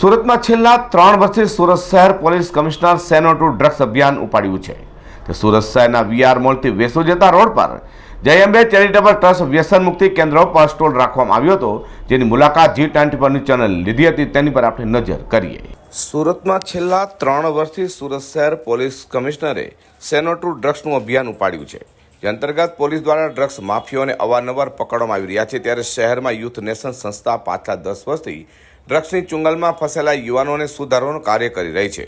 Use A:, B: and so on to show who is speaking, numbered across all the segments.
A: સુરતમાં છેલ્લા ત્રણ વર્ષથી સુરત શહેર police commissioner say no to drugs અભિયાન ઉપાડ્યું છે. તે સુરત શહેરના વીઆર મોલથી વેસુ જતા રોડ પર જય અંબે ચેરિટેબલ ટ્રસ્ટ વ્યસન મુક્તિ કેન્દ્ર પર સ્ટોલ રાખવામાં આવ્યો હતો, જેની મુલાકાત જી ટ્વેન્ટી પરની ચેનલ લીધી હતી. તેની પર આપણે નજર કરીએ. સુરતમાં છેલ્લા ત્રણ વર્ષથી સુરત શહેર પોલીસ કમિશનરે સેનો ટુ ડ્રગ્સનું અભિયાન ઉપાડ્યું છે. જે અંતર્ગત પોલીસ દ્વારા ડ્રગ્સ માફિયોને અવારનવાર પકડવામાં આવી રહ્યા છે. ત્યારે શહેરમાં યુથ નેશન સંસ્થા પાછલા દસ વર્ષથી ડ્રગ્સની ચુંગલમાં ફસેલા યુવાનોને સુધારવાનું કાર્ય કરી રહી છે.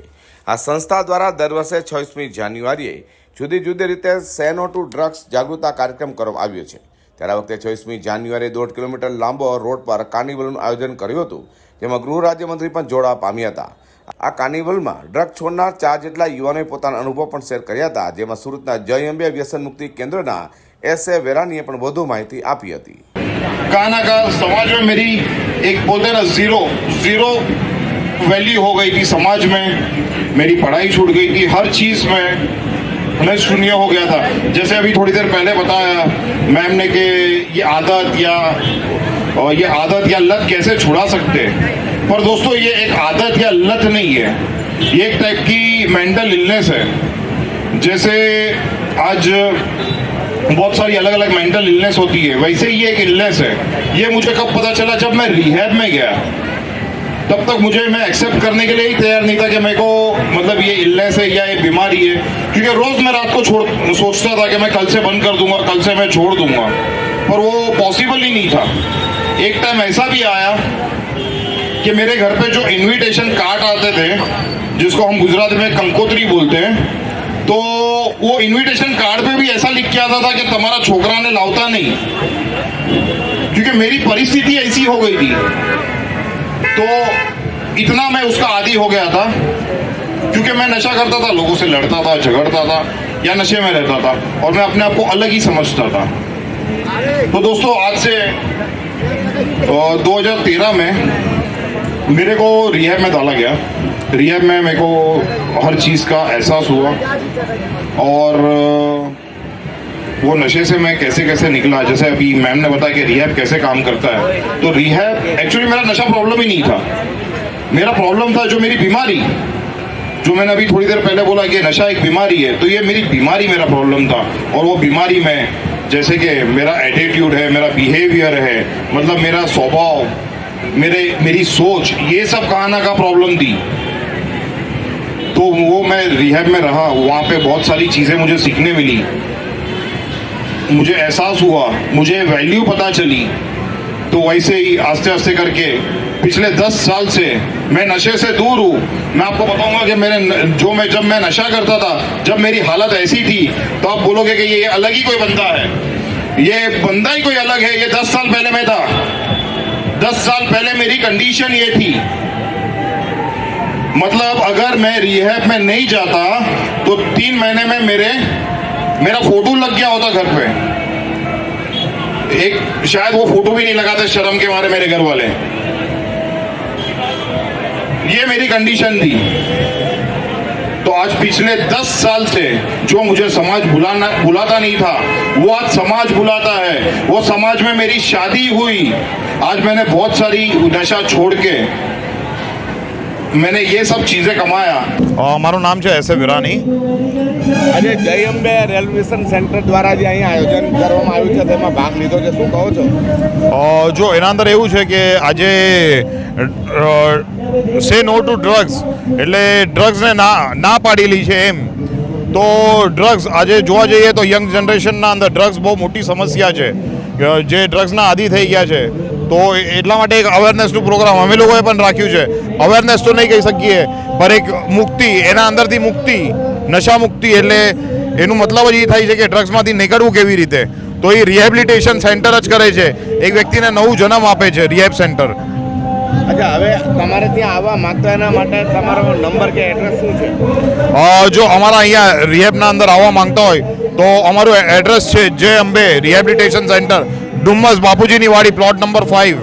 A: આ સંસ્થા દ્વારા દર વર્ષે છવ્વીસમી જાન્યુઆરીએ જુદી જુદી રીતે સેનો ટુ ડ્રગ્સ જાગૃતતા કાર્યક્રમ કરવામાં આવ્યો છે. ત્યારે વખતે છવ્વીસમી જાન્યુઆરીએ દોઢ કિલોમીટર લાંબો રોડ પર કાર્નિવલનું આયોજન કર્યું હતું, જેમાં ગૃહ રાજ્યમંત્રી પણ જોડા પામ્યા હતા. આ કાર્નિવલમાં ડ્રગ છોડનાર ચાર જેટલા યુવાનોએ પોતાના અનુભવ પણ શેર કર્યા હતા, જેમાં સુરતના જય અંબે વ્યસન મુક્તિ કેન્દ્રના એસ એ વેરાનીએ પણ વધુ માહિતી આપી હતી.
B: कहा ना कहा समाज में मेरी एक बोलते ना ज़ीरो ज़ीरो वैल्यू हो गई थी समाज में। मेरी पढ़ाई छूट गई थी, हर चीज़ में मैं शून्य हो गया था। जैसे अभी थोड़ी देर पहले बताया मैम ने कि ये आदत या, और ये आदत या लत कैसे छुड़ा सकते हैं? पर दोस्तों, ये एक आदत या लत नहीं है। ये एक टाइप की मेंटल इलनेस है। जैसे आज बहुत सारी अलग अलग मेंटल इलनेस होती है। वैसे ही एक इलनेस है। ये मुझे कब पता चला? जब मैं रिहैब में गया। तब तक मुझे मैं एक्सेप्ट करने के लिए ही तैयार नहीं था कि मेरे को मतलब ये इलनेस है या ये बीमारी है। क्योंकि रोज मैं रात को छोड़ सोचता था कि मैं कल से बंद कर दूँगा, कल से मैं छोड़ दूँगा। पर वो पॉसिबल ही नहीं था। एक टाइम ऐसा भी आया कि मेरे घर पे जो इनविटेशन कार्ड आते थे, जिसको हम गुजरात में कंकोत्री बोलते हैं तो वो इनविटेशन कार्ड पे भी ऐसा लिख के आता था कि तुम्हारा छोकरा ने लावता नहीं। क्योंकि मेरी परिस्थिति ऐसी हो गई थी। तो इतना मैं उसका आदि हो गया था। क्योंकि मैं नशा करता था, लोगों से लड़ता था, झगड़ता था, या नशे में रहता था, और मैं अपने आप को अलग ही समझता था। तो दोस्तों, आज से 2013 में मेरे को रिहैब में डाला गया। रिहैब में मेरे को हर चीज़ का एहसास हुआ और वो नशे से मैं कैसे कैसे निकला। जैसे अभी मैम ने बताया कि रिहैब कैसे काम करता है। तो रिहैब एक्चुअली मेरा नशा प्रॉब्लम ही नहीं था। मेरा प्रॉब्लम था जो मेरी बीमारी, जो मैंने अभी थोड़ी देर पहले बोला कि नशा एक बीमारी है तो ये मेरी बीमारी मेरा प्रॉब्लम था। और वो बीमारी में, जैसे कि मेरा एटीट्यूड है, मेरा बिहेवियर है मतलब मेरा स्वभाव, मेरे, मेरी सोच, ये सब कहाना का प्रॉब्लम थी। वो मैं रिहैब में रहा, वहाँ पे बहुत सारी चीज़ें मुझे सीखने मिली। मुझे एहसास हुआ, मुझे वैल्यू पता चली। तो वैसे ही आस्ते आस्ते करके, पिछले दस साल से मैं नशे से दूर हूँ। मैं आपको बताऊँगा कि मेरे जो मैं, जब मैं नशा करता था, जब मेरी हालत ऐसी थी तो आप बोलोगे कि ये अलग ही कोई बंदा है। ये बंदा ही कोई अलग है, ये दस साल पहले मैं था। दस साल पहले मेरी कंडीशन ये थी। मतलब अगर मैं रिहैब में नहीं जाता तो तीन महीने में मेरे, मेरा फ़ोटो लग गया होता घर पे। एक, शायद वो फ़ोटो भी नहीं लगाते शर्म के मारे मेरे घर वाले। ये मेरी कंडीशन थी। तो आज पिछले दस साल से जो मुझे समाज बुलाना बुलाता नहीं था, वो आज समाज बुलाता है। वो समाज में मेरी शादी हुई। आज मैंने बहुत सारी नशा छोड़ के मैंने ये सब चीज़ें कमाया
C: અ, મારું નામ છે એસ એ વિરાની
D: આજે જય અંબે રેલવેશન સેન્ટર દ્વારા જે અહીંયા આયોજન કરવામાં આવ્યું છે તેમાં ભાગ લીધો છે શું કહો છો
C: અ, જો એના અંદર એવું છે કે આજે સે નો ટુ ડ્રગ્સ એટલે ડ્રગ્સને ના ના પાડેલી છે એમ તો ડ્રગ્સ આજે જોવા જઈએ તો યંગ જનરેશનના અંદર ડ્રગ્સ બહુ મોટી સમસ્યા છે કે જે ડ્રગ્સના આદી થઈ ગયા છે તો એટલા માટે એક અવેરનેસનું પ્રોગ્રામ અમે લોકોએ પણ રાખ્યું છે. અવેરનેસ તો નહીં કહી શકીએ પણ એક મુક્તિ એના અંદરથી મુક્તિ નશા મુક્તિ એટલે એનું મતલબ જ એ થાય છે કે ડ્રગ્સમાંથી નીકળવું કેવી રીતે? તો એ રિહેબિલિટેશન સેન્ટર જ કરે છે. એક વ્યક્તિને નવું જન્મ આપે છે રિહેબ સેન્ટર
D: અચ્છા હવે તમારે ત્યાં આવવા માંગતા એના માટે તમારો નંબર કે એડ્રેસ શું છે?
C: જો અમારા અહીંયા રિહેબના અંદર આવવા માંગતા હોય તો અમારું એડ્રેસ છે જે અંબે રિહેબિલિટેશન સેન્ટર ડુમ્મસ બાપુજીની વાડી પ્લોટ નંબર ફાઇવ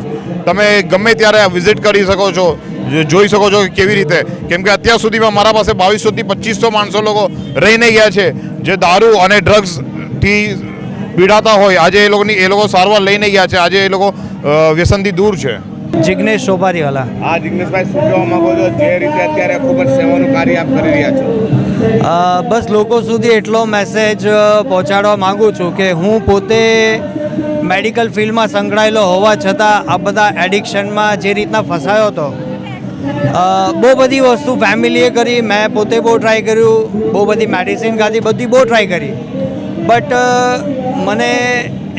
C: તમે ગમે ત્યારે વિઝિટ કરી શકો છો જે જોઈ શકો છો કે કેવી રીતે. કેમ કે અત્યાર સુધીમાં મારા પાસે બાવીસોથી પચીસો માણસો લોકો રહીને ગયા છે. જે દારૂ અને ડ્રગ્સથી પીડાતા હોય આજે એ લોકોની એ લોકો સારવાર લઈને ગયા છે. આજે એ લોકો વ્યસનથી દૂર છે.
E: જિગ્નેશ સોપારીવાલા.
D: આ જિગ્નેશભાઈ શું કહેવા માંગો છો? જે રીતે અત્યારે ખૂબ જ સેવાનું કાર્ય આપ કરી રહ્યા છો?
E: બસ લોકો સુધી એટલો મેસેજ પહોંચાડવા માગું છું કે હું પોતે મેડિકલ ફિલ્ડમાં સંકળાયેલો હોવા છતાં આ બધા એડિક્શનમાં જે રીતના ફસાયો હતો બહુ બધી વસ્તુ ફેમિલીએ કરી. મેં પોતે બહુ ટ્રાય કર્યું, બહુ બધી મેડિસિન ખાધી, બધી બહુ ટ્રાય કરી. બટ મને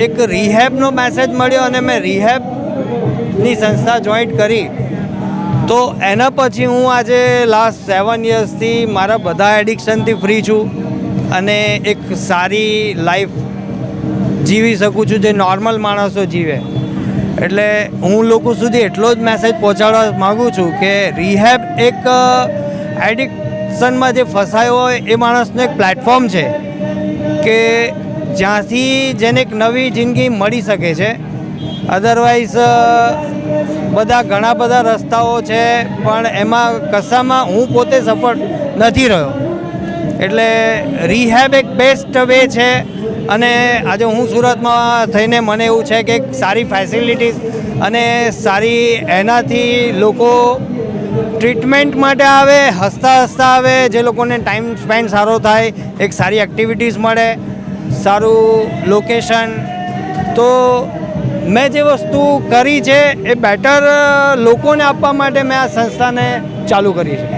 E: એક રિહેબનો મેસેજ મળ્યો અને મેં રિહેબની સંસ્થા જોઈન્ટ કરી. તો એના પછી હું આજે લાસ્ટ સેવન યર્સથી મારા બધા એડિક્શનથી ફ્રી છું. અને એક સારી લાઈફ જીવી શકું છું જે નોર્મલ માણસો જીવે. એટલે હું લોકો સુધી એટલો જ મેસેજ પહોંચાડવા માગું છું કે રિહેબ એક એડિક્શનમાં જે ફસાયો હોય એ માણસનું એક પ્લેટફોર્મ છે કે જ્યાંથી જેને એક નવી જિંદગી મળી શકે છે. અધરવાઇઝ બધા ઘણા બધા રસ્તાઓ છે, પણ એમાં કશામાં હું પોતે સફળ નથી રહ્યો. એટલે રિહેબ એક બેસ્ટ વે છે. અને આજે હું સુરતમાં થઈને મને એવું છે કે સારી ફેસિલિટીઝ અને સારી એનાથી લોકો ટ્રીટમેન્ટ માટે આવે, હસતા હસતા આવે, જે લોકોને ટાઈમ સ્પેન્ડ સારો થાય, એક સારી એક્ટિવિટીઝ મળે, સારું લોકેશન તો મેં જે વસ્તુ કરી છે એ બેટર લોકોને આપવા માટે મેં આ સંસ્થાને ચાલુ કરી છે.